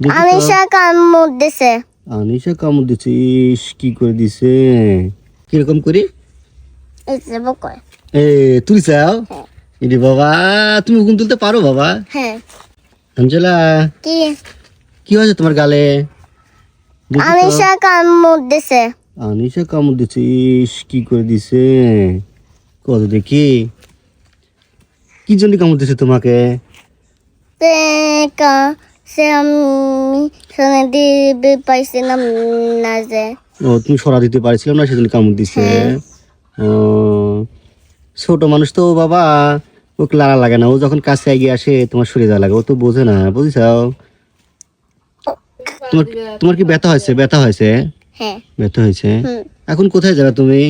আনিশা কামড় দিছে। আনিশা কামড় দিচ্ছে ইস কি করে দিছে? কীরকম করি? এ তুই চাও? ইরে বাবা তুমি উকুন তুলতে পারো বাবা। হ্যাঁ। আঞ্জলা কি? কি হয়েছে তোমার গালে? আনিশা কামড় দিছে। আনিশা কামড় দিচ্ছে ইস কি করে দিছে? কত দেখি। কি জন্য কামড় দিছে তোমাকে? কা সে আমি শুনে দিবে পাইছিলাম না যে ও তুমি সরা দিতে পারছিলাম না সেদিন কামড় দিছে। ছোট মানুষ তো বাবা ওকে লাড়া লাগে না। ও যখন কাছে এগিয়ে আসে তোমার সরে যাওয়া লাগে। ও তো বোঝে না বুঝছাও? তোমার তোমার কি ব্যথা হয়েছে? ব্যথা হয়েছে? হ্যাঁ। ব্যথা হয়েছে? এখন কোথায় যাবে তুমি?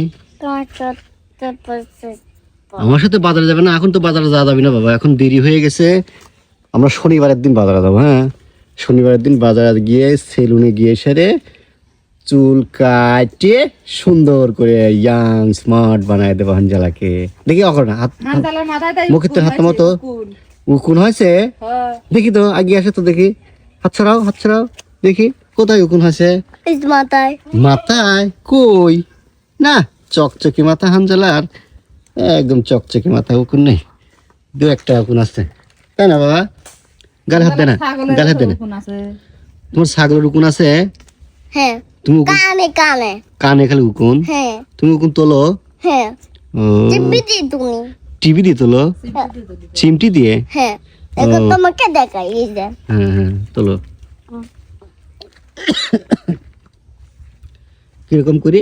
আমার সাথে বাজারে যাবে না? এখন তো বাজারে যাওয়া যাবে না বাবা। এখন দেরি হয়ে গেছে। আমরা শনিবারের দিন বাজারে যাব হ্যাঁ? শনিবারের দিন বাজারে গিয়ে সেলুনে গিয়ে সেরে চুল কাটে সুন্দর করে ইয়াং স্মার্ট বানায় দেবো হাঞ্জালাকে দেখি অকর হাত হান্তালার মাথায় মুখের তো হাত মতো উকুন। হয়েছে? হ্যাঁ। দেখি তো আগে আসে তো দেখি। হাত ছড়াও হাত ছড়াও দেখি কোথায় উকুন হয়েছে? মাথায়। মাথায়? কই? না চকচকে মাথা হানজালার। একদম চকচকে মাথা উকুন নেই। দু একটা উকুন আছে। তাই না বাবা? গালে হাত দে না হাত দে তোমার ছাগলের উকুন আছে? হ্যাঁ তুমি কানে কানে। কানে খালি উকুন হ্যাঁ। তুমি উকুন তোলো? হ্যাঁ। ও। চিবিটি তুমি। টিভি দিয়ে তোলো? চিমটি দিয়ে? হ্যাঁ। এখন তোমাকে দেখাই এই যে। হ্যাঁ হ্যাঁ তোলো। কীরকম করি?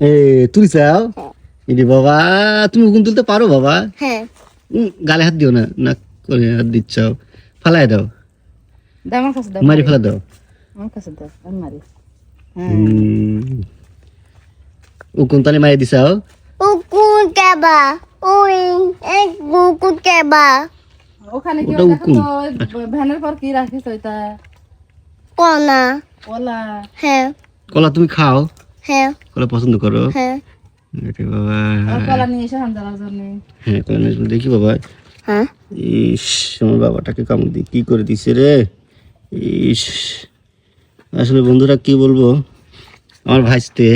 এ তুই চাও? ইরে বাবা তুমি উকুন তুলতে পারো বাবা? হ্যাঁ। উম, গালে হাত দিও না না করে হাত দিচ্ছ। ফালাই দাও। আমার কাছে দাও মারি ফেলা দাও। আমার কাছে দাও আমি মারি। হ্যাঁ। তালে মারি দিছাও উকুন কেবা ওই এক উকুন কেবা। ওখানে কি ওটা দেখো উকুন। ভ্যানের পর কি রাখিস ওইটা? কনা ওলা হ্যাঁ। কলা তুমি খাও। হ্যাঁ। কলা পছন্দ করো। হ্যাঁ। আরে বাবা। কলা নিয়ে এসে জন্য হ্যাঁ কলা নিয়ে দেখি বাবা। হ্যাঁ। ইস আমার বাবাটাকে কামড় দিয়ে কি করে দিছে রে? ইস। আসলে বন্ধুরা কি বলব? আমার ভাইস্তে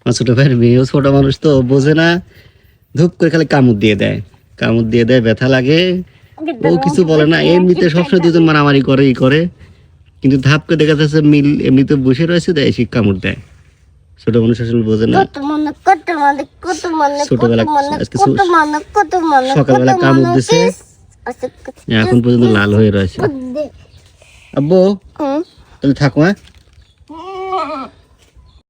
আমার ছোট ভাইয়ের মেয়েও ছোট মানুষ তো বোঝে না। ধূপ করে খালি কামড় দিয়ে দেয়। কামড় দিয়ে দেয় ব্যথা লাগে। ও কিছু বলে না এমনিতে সবসময় দুজন মারামারি করে ই করে। কিন্তু ধাপকে দেখা যাচ্ছে মিল এমনিতে বসে রয়েছে দেয় সে কামড় দেয়। ছোট মানুষ আসলে বোঝে না। ছোটবেলা সকালবেলা কামড় দিছে। এখন পর্যন্ত লাল হয়ে রয়েছে। আব্বু তুমি থাকো হ্যাঁ?